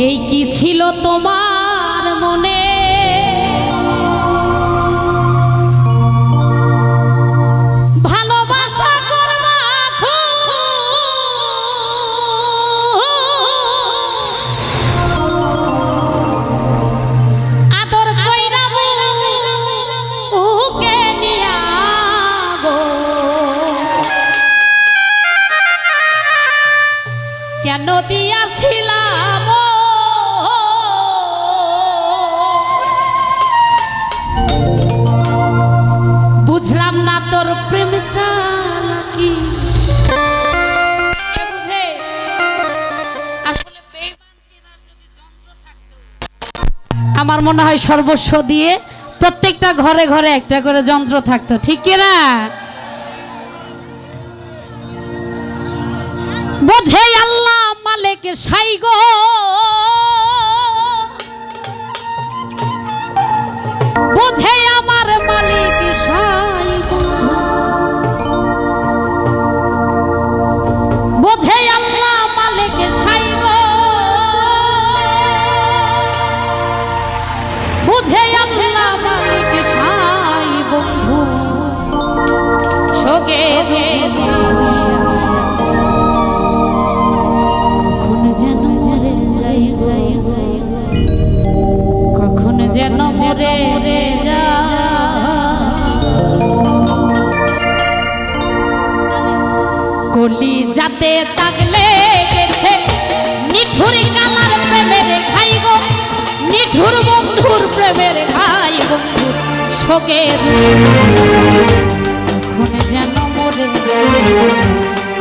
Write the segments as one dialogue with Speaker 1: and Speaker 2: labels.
Speaker 1: এই কি ছিল তোমার মনে? আমার মনে হয় সর্বস্ব দিয়ে প্রত্যেকটা ঘরে ঘরে একটা করে যন্ত্র থাকতো, ঠিক কিনা বোঝে আল্লাহ মালিক সাই সোগে কখন যেন মরে যাই যাই যাই। কখন যেন মরে মরে যা কলি যাতে তাগলে গেছে নিঠুর কালার প্রেমের খাই গো। নিঠুর বন্ধুর প্রেমের খাই বন্ধুর শোকে। কখন যেন মরে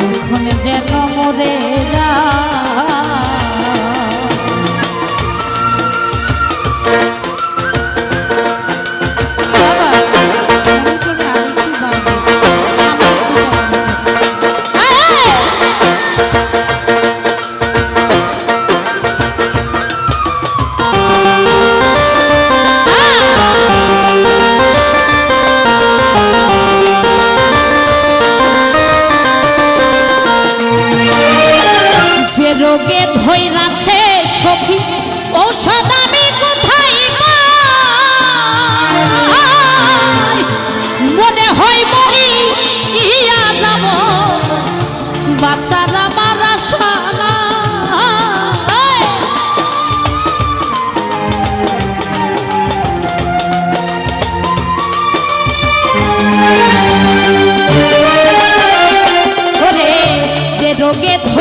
Speaker 1: কখন যেন মরে যা রোগে ধৈরাছে সখী। ঔষধ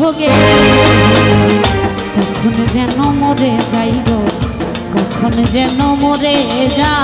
Speaker 1: সোগে কখন যেন মরে যাইব কখন যেন মরে যা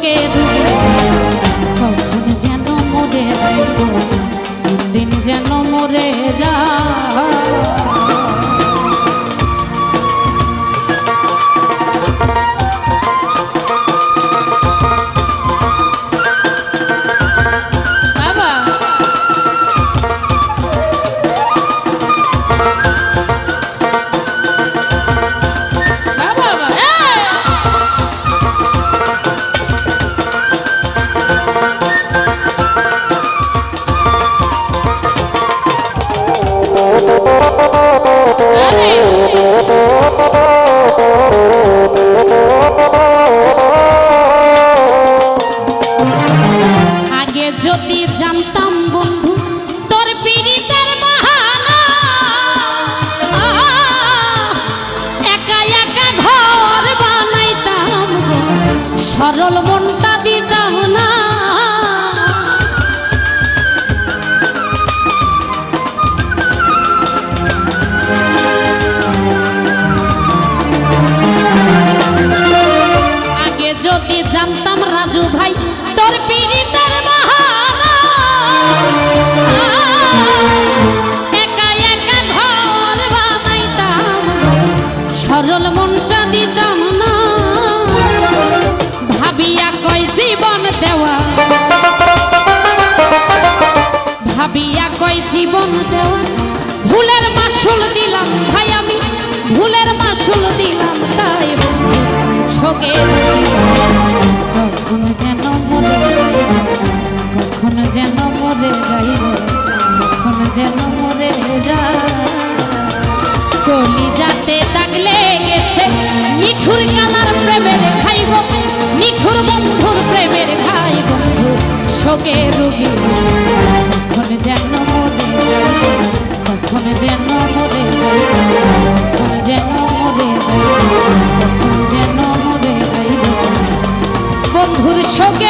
Speaker 1: শোকে দুঃখে কখন যেন মনে যাইব যদি জানতাম বন্ধু তোর পীড়িতের বাহানা। একা একা ঘর বানাইতাম সরল ভোগে। কখন যেন মরে কখন যেন মরে যাই কখন যেন মরে যাতে দাগ গেছে মিঠুর কালার খাইব, মিঠুর বন্ধুর প্রেমের খাই বন্ধু শোকে রুগী যেন মরে কখন যেন মরে dicho